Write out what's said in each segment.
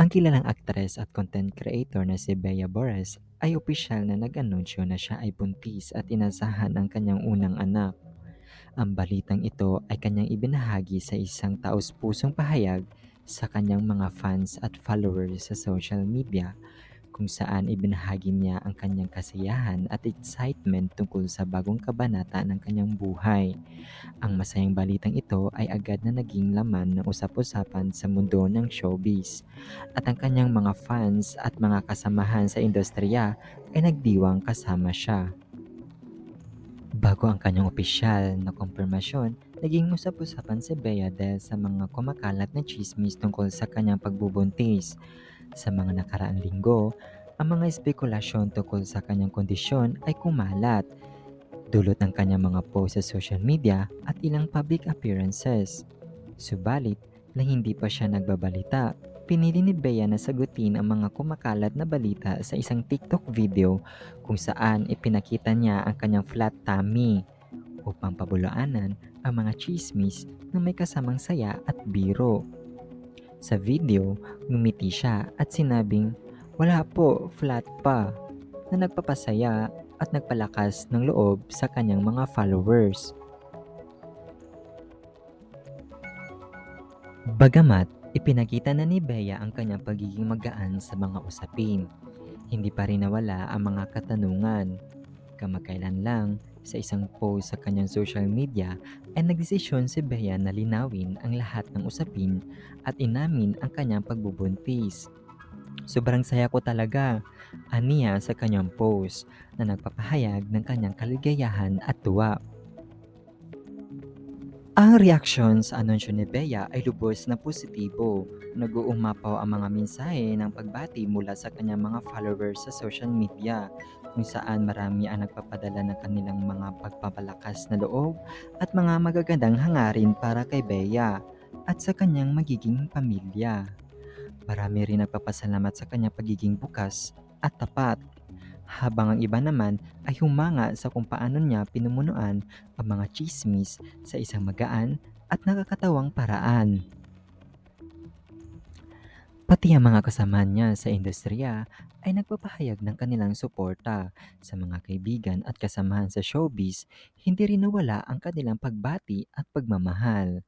Ang kilalang aktres at content creator na si Bea Bores ay opisyal na nag-anunsyo na siya ay buntis at inasahan ang kanyang unang anak. Ang balitang ito ay kanyang ibinahagi sa isang taus-pusong pahayag sa kanyang mga fans at followers sa social media kung saan ibinahagi niya ang kanyang kasiyahan at excitement tungkol sa bagong kabanata ng kanyang buhay. Ang masayang balitang ito ay agad na naging laman ng usap-usapan sa mundo ng showbiz at ang kanyang mga fans at mga kasamahan sa industriya ay nagdiwang kasama siya. Bago ang kanyang opisyal na kumpirmasyon, naging usap-usapan si Bea dahil sa mga kumakalat na chismis tungkol sa kanyang pagbubuntis. Sa mga nakaraang linggo, ang mga espekulasyon tungkol sa kanyang kondisyon ay kumalat, dulot ng kanyang mga post sa social media at ilang public appearances. Subalit, lang hindi pa siya nagbabalita, pinili ni Bea na sagutin ang mga kumakalat na balita sa isang TikTok video kung saan ipinakita niya ang kanyang flat tummy upang pabulaanan ang mga chismis na may kasamang saya at biro. Sa video, ngumiti siya at sinabing, wala po, flat pa, na nagpapasaya at nagpalakas ng loob sa kanyang mga followers. Bagamat ipinakita na ni Bea ang kanyang pagiging magaan sa mga usapin, hindi pa rin nawala ang mga katanungan. Kamakailan lang, sa isang post sa kanyang social media ay nagdesisyon si Bea na linawin ang lahat ng usapin at inamin ang kanyang pagbubuntis. Sobrang saya ko talaga, aniya sa kanyang post na nagpapahayag ng kanyang kaligayahan at tuwa. Ang reaksyon sa anunsyo ni Bea ay lubos na positibo. Nag-uumapaw ang mga mensahe ng pagbati mula sa kanyang mga followers sa social media kung saan marami ang nagpapadala ng kanilang mga pagpapalakas na loob at mga magagandang hangarin para kay Bea at sa kanyang magiging pamilya. Marami rin nagpapasalamat sa kanyang pagiging bukas at tapat habang ang iba naman ay humanga sa kung paano niya pinumunuan ang mga chismis sa isang magaan at nakakatawang paraan. Pati ang mga kasama niya sa industriya ay nagpapahayag ng kanilang suporta sa mga kaibigan at kasamahan sa showbiz, hindi rin nawala ang kanilang pagbati at pagmamahal.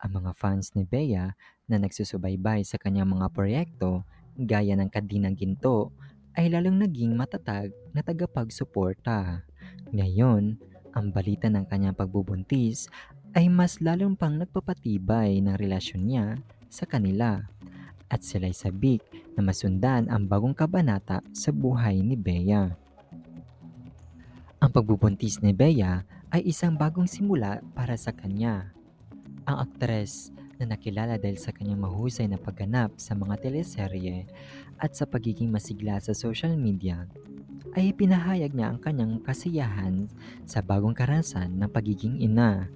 Ang mga fans ni Bea na nagsusubaybay sa kanyang mga proyekto, gaya ng Kadinang Ginto, ay lalong naging matatag na tagapagsuporta. Ngayon, ang balita ng kanyang pagbubuntis ay mas lalong pang nagpapatibay ng relasyon niya sa kanila at sila'y sabik na masundan ang bagong kabanata sa buhay ni Bea. Ang pagbubuntis ni Bea ay isang bagong simula para sa kanya. Ang aktres na nakilala dahil sa kanyang mahusay na pagganap sa mga teleserye at sa pagiging masigla sa social media, ay pinahayag niya ang kanyang kasiyahan sa bagong karanasan ng pagiging ina.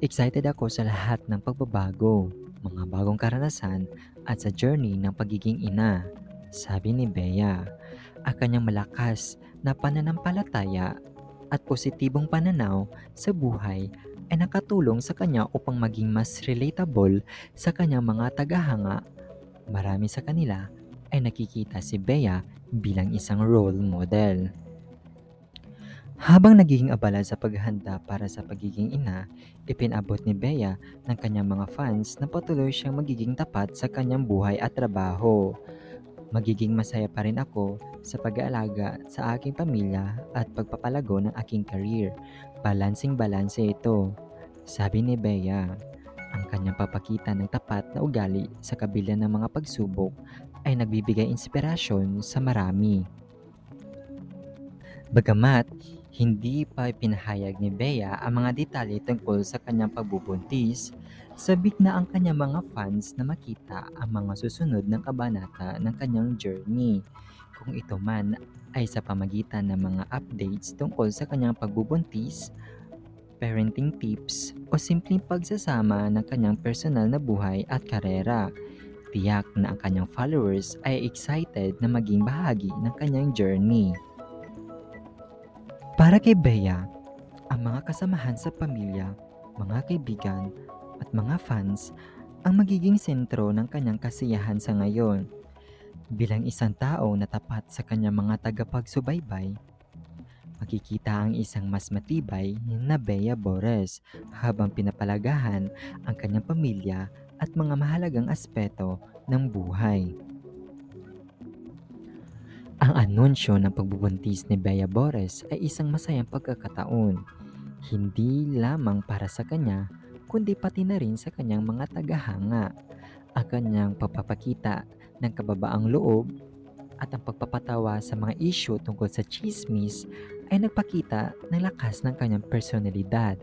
Excited ako sa lahat ng pagbabago, mga bagong karanasan at sa journey ng pagiging ina, sabi ni Bea. Ang kanyang malakas na pananampalataya at positibong pananaw sa buhay ay nakatulong sa kanya upang maging mas relatable sa kanyang mga tagahanga. Marami sa kanila ay nakikita si Bea bilang isang role model. Habang nagiging abala sa paghahanda para sa pagiging ina, ipinabot ni Bea ng kanyang mga fans na patuloy siyang magiging tapat sa kanyang buhay at trabaho. Magiging masaya pa rin ako sa pag-aalaga sa aking pamilya at pagpapalago ng aking career. Balansing-balanse ito, sabi ni Bea. Ang kanyang papakita ng tapat na ugali sa kabila ng mga pagsubok ay nagbibigay inspirasyon sa marami. Bagamat hindi pa pinahayag ni Bea ang mga detalye tungkol sa kanyang pagbubuntis, sabik na ang kanyang mga fans na makita ang mga susunod ng kabanata ng kanyang journey. Kung ito man ay sa pamagitan ng mga updates tungkol sa kanyang pagbubuntis, parenting tips o simpleng pagsasama ng kanyang personal na buhay at karera. Tiyak na ang kanyang followers ay excited na maging bahagi ng kanyang journey. Para kay Bea, ang mga kasamahan sa pamilya, mga kaibigan, at mga fans ang magiging sentro ng kanyang kasiyahan sa ngayon. Bilang isang tao na tapat sa kanyang mga tagapagsubaybay, makikita ang isang mas matibay na Bea Bores habang pinapalagahan ang kanyang pamilya at mga mahalagang aspeto ng buhay. Ang anunsyo ng pagbubuntis ni Bea Bores ay isang masayang pagkakataon, hindi lamang para sa kanya, kundi pati na rin sa kanyang mga tagahanga. Ang kanyang pagpapakita ng kababaang loob at ang pagpapatawa sa mga issue tungkol sa chismis ay nagpakita ng lakas ng kanyang personalidad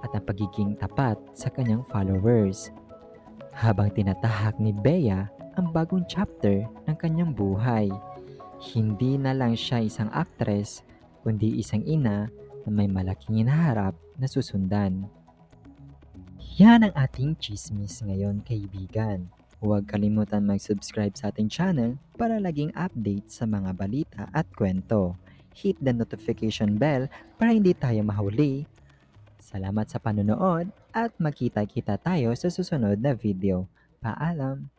at ang pagiging tapat sa kanyang followers. Habang tinatahak ni Bea ang bagong chapter ng kanyang buhay, hindi na lang siya isang actress, kundi isang ina na may malaking hinaharap na susundan. Yan ang ating chismis ngayon kaibigan. Huwag kalimutan mag-subscribe sa ating channel para laging update sa mga balita at kwento. Hit the notification bell para hindi tayo mahuli. Salamat sa panonood at magkita-kita tayo sa susunod na video. Paalam!